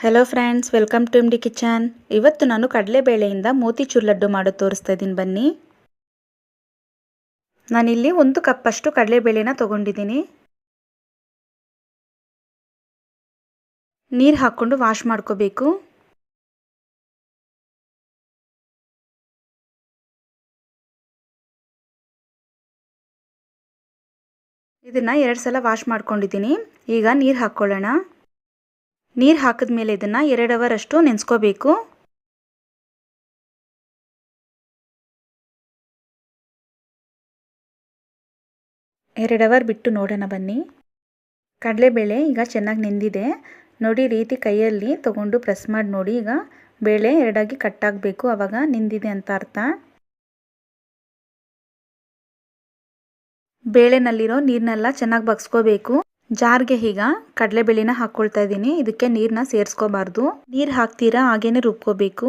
Hello friends welcome to M D kitchen ಇವತ್ತು ನಾನು ಕಡಲೆಬೇಳೆಯಿಂದ ಮೋತಿಚೂರ್ ಲಡ್ಡು ಮಾಡೋದು ತೋರಿಸ್ತಾ ಇದ್ದೀನಿ ಬನ್ನಿ. ನಾನಿಲ್ಲಿ ಒಂದು ಕಪ್ಪಷ್ಟು ಕಡಲೆಬೇಳೆನ ತೊಗೊಂಡಿದ್ದೀನಿ. ನೀರು ಹಾಕ್ಕೊಂಡು ವಾಶ್ ಮಾಡ್ಕೋಬೇಕು. ಇದನ್ನು ಎರಡು ಸಲ ವಾಶ್ ಮಾಡ್ಕೊಂಡಿದ್ದೀನಿ. ಈಗ ನೀರು ಹಾಕ್ಕೊಳ್ಳೋಣ ನೀರು ಹಾಕಿದ ಮೇಲೆ ಇದನ್ನು ಎರಡು ಅಷ್ಟು ನೆನೆಸ್ಕೋಬೇಕು. ಎರಡು ಅವರ್ ಬಿಟ್ಟು ನೋಡೋಣ ಬನ್ನಿ. ಕಡಲೆಬೇಳೆ ಈಗ ಚೆನ್ನಾಗಿ ನೆಂದಿದೆ. ನೋಡಿ ರೀತಿ ಕೈಯಲ್ಲಿ ತಗೊಂಡು ಪ್ರೆಸ್ ಮಾಡಿ ನೋಡಿ ಈಗ. ಬೇಳೆ ಎರಡಾಗಿ ಕಟ್ಟಾಗಬೇಕು ಆವಾಗ ನಿಂದಿದೆ ಅಂತ ಅರ್ಥ. ಬೇಳೆನಲ್ಲಿರೋ ನೀರನ್ನೆಲ್ಲ ಚೆನ್ನಾಗಿ ಬಗ್ಸ್ಕೋಬೇಕು. ಜಾರ್ಗೆ ಈಗ ಕಡಲೆಬೇಳೆನ ಹಾಕ್ಕೊಳ್ತಾ ಇದ್ದೀನಿ. ಇದಕ್ಕೆ ನೀರನ್ನ ಸೇರಿಸ್ಕೋಬಾರ್ದು. ನೀರು ಹಾಕ್ತೀರಾ ಹಾಗೇನೆ ರುಬ್ಕೋಬೇಕು.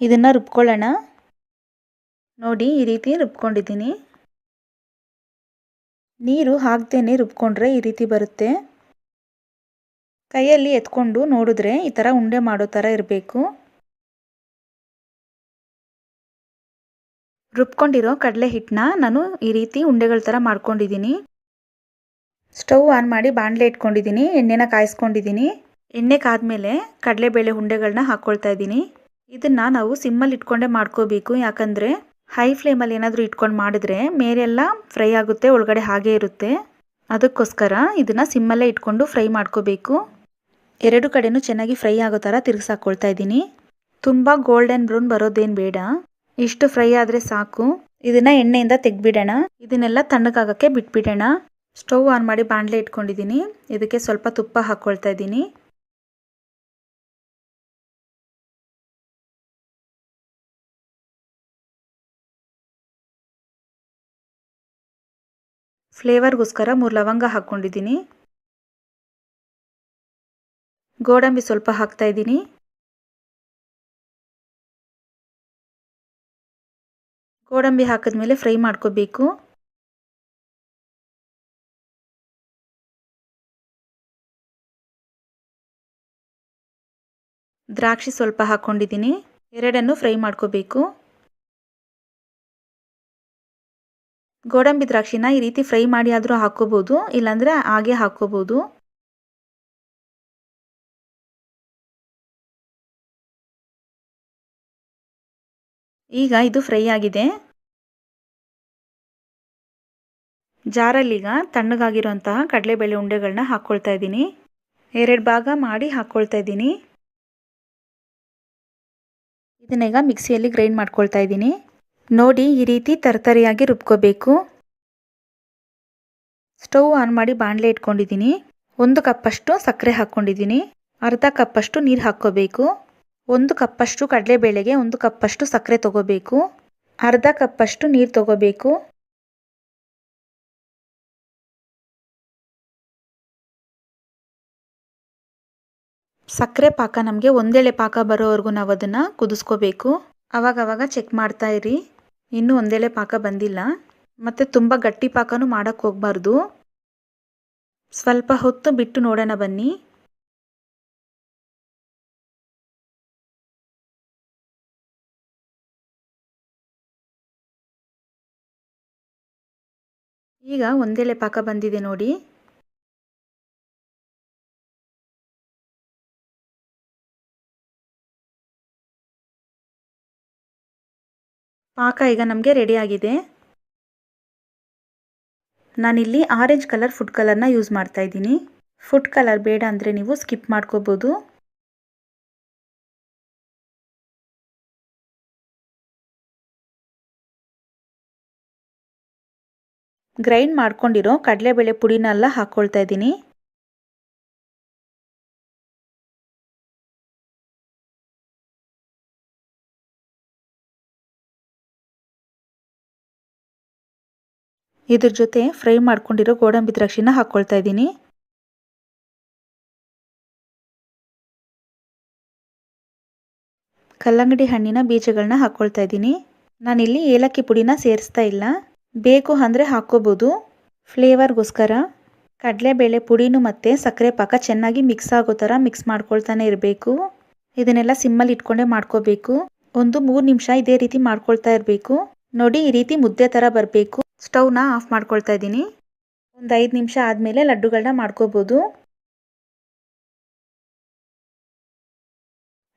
ಇದನ್ನು ರುಬ್ಕೊಳ್ಳೋಣ. ನೋಡಿ, ಈ ರೀತಿ ರುಬ್ಕೊಂಡಿದ್ದೀನಿ. ನೀರು ಹಾಕ್ದೇನೆ ರುಬ್ಕೊಂಡ್ರೆ ಈ ರೀತಿ ಬರುತ್ತೆ. ಕೈಯಲ್ಲಿ ಎತ್ಕೊಂಡು ನೋಡಿದ್ರೆ ಈ ಥರ ಉಂಡೆ ಮಾಡೋ ಥರ ಇರಬೇಕು. ರುಬ್ಕೊಂಡಿರೋ ಕಡಲೆ ಹಿಟ್ಟನ್ನ ನಾನು ಈ ರೀತಿ ಉಂಡೆಗಳ ಥರ ಮಾಡ್ಕೊಂಡಿದ್ದೀನಿ. ಸ್ಟವ್ ಆನ್ ಮಾಡಿ ಬಾಣಲೆ ಇಟ್ಕೊಂಡಿದ್ದೀನಿ, ಎಣ್ಣೆನ ಕಾಯಿಸ್ಕೊಂಡಿದ್ದೀನಿ. ಎಣ್ಣೆ ಕಾದ್ಮೇಲೆ ಕಡಲೆಬೇಳೆ ಉಂಡೆಗಳನ್ನ ಹಾಕ್ಕೊಳ್ತಾ ಇದ್ದೀನಿ. ಇದನ್ನು ನಾವು ಸಿಮ್ಮಲ್ಲಿ ಇಟ್ಕೊಂಡೇ ಮಾಡ್ಕೋಬೇಕು, ಯಾಕಂದರೆ ಹೈ ಫ್ಲೇಮಲ್ಲಿ ಏನಾದರೂ ಇಟ್ಕೊಂಡು ಮಾಡಿದ್ರೆ ಮೇಲೆಲ್ಲ ಫ್ರೈ ಆಗುತ್ತೆ, ಒಳಗಡೆ ಹಾಗೆ ಇರುತ್ತೆ. ಅದಕ್ಕೋಸ್ಕರ ಇದನ್ನು ಸಿಮ್ಮಲ್ಲೇ ಇಟ್ಕೊಂಡು ಫ್ರೈ ಮಾಡ್ಕೋಬೇಕು. ಎರಡು ಕಡೆಯೂ ಚೆನ್ನಾಗಿ ಫ್ರೈ ಆಗೋ ಥರ ತಿರುಗಿಸಾಕೊಳ್ತಾ ಇದ್ದೀನಿ. ತುಂಬ ಗೋಲ್ಡನ್ ಬ್ರೌನ್ ಬರೋದೇನು ಬೇಡ. ಇಷ್ಟು ಫ್ರೈ ಆದರೆ ಸಾಕು. ಇದನ್ನ ಎಣ್ಣೆಯಿಂದ ತೆಗ್ಬಿಡೋಣ ಇದನ್ನೆಲ್ಲ ತಣ್ಣಗಾಗಕ್ಕೆ ಬಿಟ್ಬಿಡೋಣ. ಸ್ಟವ್ ಆನ್ ಮಾಡಿ ಬಾಣಲೆ ಇಟ್ಕೊಂಡಿದ್ದೀನಿ. ಇದಕ್ಕೆ ಸ್ವಲ್ಪ ತುಪ್ಪ ಹಾಕ್ಕೊಳ್ತಾ ಇದ್ದೀನಿ. ಫ್ಲೇವರ್ಗೋಸ್ಕರ ಮೂರು ಲವಂಗ ಹಾಕ್ಕೊಂಡಿದ್ದೀನಿ. ಗೋಡಂಬಿ ಸ್ವಲ್ಪ ಹಾಕ್ತಾ ಇದ್ದೀನಿ. ಗೋಡಂಬಿ ಹಾಕಿದ್ಮೇಲೆ ಫ್ರೈ ಮಾಡ್ಕೋಬೇಕು. ದ್ರಾಕ್ಷಿ ಸ್ವಲ್ಪ ಹಾಕ್ಕೊಂಡಿದ್ದೀನಿ ಎರಡನ್ನು ಫ್ರೈ ಮಾಡ್ಕೋಬೇಕು. ಗೋಡಂಬಿ ದ್ರಾಕ್ಷಿನ ಈ ರೀತಿ ಫ್ರೈ ಮಾಡಿ ಆದರೂ ಹಾಕ್ಕೋಬೋದು ಇಲ್ಲಾಂದರೆ ಹಾಗೆ ಹಾಕ್ಕೋಬೋದು ಈಗ ಇದು ಫ್ರೈ ಆಗಿದೆ. ಜಾರಲ್ಲೀಗ ತಣ್ಣಗಾಗಿರೋಂತಹ ಕಡಲೆಬೇಳೆ ಉಂಡೆಗಳನ್ನ ಹಾಕ್ಕೊಳ್ತಾ ಇದ್ದೀನಿ. ಎರಡು ಭಾಗ ಮಾಡಿ ಹಾಕ್ಕೊಳ್ತಾ ಇದ್ದೀನಿ. ಇದನ್ನೀಗ ಮಿಕ್ಸಿಯಲ್ಲಿ ಗ್ರೈಂಡ್ ಮಾಡ್ಕೊಳ್ತಾ ಇದ್ದೀನಿ. ನೋಡಿ ಈ ರೀತಿ ತರತರಿಯಾಗಿ ರುಬ್ಕೋಬೇಕು. ಸ್ಟವ್ ಆನ್ ಮಾಡಿ ಬಾಣಲೆ ಇಟ್ಕೊಂಡಿದ್ದೀನಿ. ಒಂದು ಕಪ್ಪಷ್ಟು ಸಕ್ಕರೆ ಹಾಕ್ಕೊಂಡಿದ್ದೀನಿ. ಅರ್ಧ ಕಪ್ಪಷ್ಟು ನೀರು ಹಾಕ್ಕೋಬೇಕು. ಒಂದು ಕಪ್ಪಷ್ಟು ಕಡಲೆಬೇಳೆಗೆ ಒಂದು ಕಪ್ಪಷ್ಟು ಸಕ್ಕರೆ ತೊಗೋಬೇಕು. ಅರ್ಧ ಕಪ್ಪಷ್ಟು ನೀರು ತಗೋಬೇಕು. ಸಕ್ಕರೆ ಪಾಕ ನಮಗೆ ಒಂದೆಳೆ ಪಾಕ ಬರೋವರೆಗೂ ನಾವು ಅದನ್ನು ಕುದಿಸ್ಕೋಬೇಕು. ಅವಾಗವಾಗ ಚೆಕ್ ಮಾಡ್ತಾ ಇರಿ. ಇನ್ನೂ ಒಂದೆಳೆ ಪಾಕ ಬಂದಿಲ್ಲ. ಮತ್ತು ತುಂಬ ಗಟ್ಟಿ ಪಾಕನೂ ಮಾಡೋಕ್ಕೆ ಹೋಗಬಾರ್ದು. ಸ್ವಲ್ಪ ಹೊತ್ತು ಬಿಟ್ಟು ನೋಡೋಣ ಬನ್ನಿ. ಈಗ ಒಂದೆಳೆ ಪಾಕ ಬಂದಿದೆ ನೋಡಿ. ಪಾಕ ಈಗ ನಮಗೆ ರೆಡಿಯಾಗಿದೆ ನಾನಿಲ್ಲಿ ಆರೆಂಜ್ ಕಲರ್ ಫುಡ್ ಕಲರ್ನ ಯೂಸ್ ಮಾಡ್ತಾ ಇದ್ದೀನಿ. ಫುಡ್ ಕಲರ್ ಬೇಡ ಅಂದರೆ ನೀವು ಸ್ಕಿಪ್ ಮಾಡ್ಕೋಬೋದು. ಗ್ರೈಂಡ್ ಮಾಡ್ಕೊಂಡಿರೋ ಕಡಲೆಬೇಳೆ ಪುಡಿನೆಲ್ಲ ಹಾಕ್ಕೊಳ್ತಾ ಇದ್ದೀನಿ. ಇದ್ರ ಜೊತೆ ಫ್ರೈ ಮಾಡ್ಕೊಂಡಿರೋ ಗೋಡಂಬಿ ದ್ರಾಕ್ಷಿನ ಹಾಕ್ಕೊಳ್ತಾ ಇದ್ದೀನಿ. ಕಲ್ಲಂಗಡಿ ಹಣ್ಣಿನ ಬೀಜಗಳನ್ನ ಹಾಕ್ಕೊಳ್ತಾ ಇದ್ದೀನಿ. ನಾನಿಲ್ಲಿ ಏಲಕ್ಕಿ ಪುಡಿನ ಸೇರಿಸ್ತಾ ಇಲ್ಲ. ಬೇಕು ಅಂದರೆ ಹಾಕ್ಕೋಬೋದು. ಫ್ಲೇವರ್ಗೋಸ್ಕರ ಕಡಲೆಬೇಳೆ ಪುಡಿನೂ ಮತ್ತು ಸಕ್ಕರೆ ಪಾಕ ಚೆನ್ನಾಗಿ ಮಿಕ್ಸ್ ಆಗೋ ಥರ ಮಿಕ್ಸ್ ಮಾಡ್ಕೊಳ್ತಾನೆ ಇರಬೇಕು. ಇದನ್ನೆಲ್ಲ ಸಿಮ್ಮಲ್ಲಿ ಇಟ್ಕೊಂಡೇ ಮಾಡ್ಕೋಬೇಕು. ಒಂದು ಮೂರು ನಿಮಿಷ ಇದೇ ರೀತಿ ಮಾಡ್ಕೊಳ್ತಾ ಇರಬೇಕು. ನೋಡಿ ಈ ರೀತಿ ಮುದ್ದೆ ಥರ ಬರಬೇಕು. ಸ್ಟವ್ನ ಆಫ್ ಮಾಡ್ಕೊಳ್ತಾ ಇದ್ದೀನಿ. ಒಂದು ಐದು ನಿಮಿಷ ಆದಮೇಲೆ ಲಡ್ಡುಗಳನ್ನ ಮಾಡ್ಕೋಬೋದು.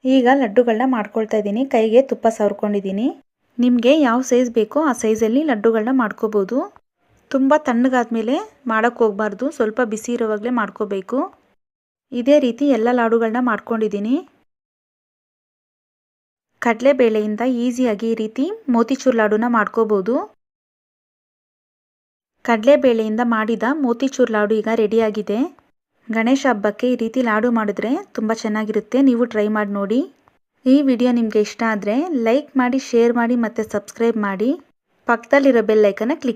ಈಗ ಲಡ್ಡುಗಳನ್ನ ಮಾಡ್ಕೊಳ್ತಾ ಇದ್ದೀನಿ. ಕೈಗೆ ತುಪ್ಪ ಸವರ್ಕೊಂಡಿದ್ದೀನಿ. ನಿಮಗೆ ಯಾವ ಸೈಜ್ ಬೇಕೋ ಆ ಸೈಜಲ್ಲಿ ಲಡ್ಡುಗಳನ್ನ ಮಾಡ್ಕೋಬೋದು. ತುಂಬ ತಣ್ಣಗಾದ್ಮೇಲೆ ಮಾಡೋಕ್ಕೆ ಹೋಗಬಾರ್ದು. ಸ್ವಲ್ಪ ಬಿಸಿ ಇರೋವಾಗಲೇ ಮಾಡ್ಕೋಬೇಕು. ಇದೇ ರೀತಿ ಎಲ್ಲ ಲಾಡುಗಳನ್ನ ಮಾಡ್ಕೊಂಡಿದ್ದೀನಿ. ಕಡಲೆಬೇಳೆಯಿಂದ ಈಸಿಯಾಗಿ ಈ ರೀತಿ ಮೋತಿಚೂರು ಲಾಡುನ ಮಾಡ್ಕೋಬೋದು. ಕಡಲೆಬೇಳೆಯಿಂದ ಮಾಡಿದ ಮೋತಿಚೂರ್ ಲಾಡು ಈಗ ರೆಡಿಯಾಗಿದೆ. ಗಣೇಶ ಹಬ್ಬಕ್ಕೆ ಈ ರೀತಿ ಲಾಡು ಮಾಡಿದ್ರೆ ತುಂಬ ಚೆನ್ನಾಗಿರುತ್ತೆ. ನೀವು ಟ್ರೈ ಮಾಡಿ ನೋಡಿ. ಈ ವಿಡಿಯೋ ನಿಮಗೆ ಇಷ್ಟ ಆದರೆ ಲೈಕ್ ಮಾಡಿ, ಶೇರ್ ಮಾಡಿ ಮತ್ತು ಸಬ್ಸ್ಕ್ರೈಬ್ ಮಾಡಿ. ಪಕ್ಕದಲ್ಲಿರೋ ಬೆಲ್ಲೈಕನ್ನ ಕ್ಲಿಕ್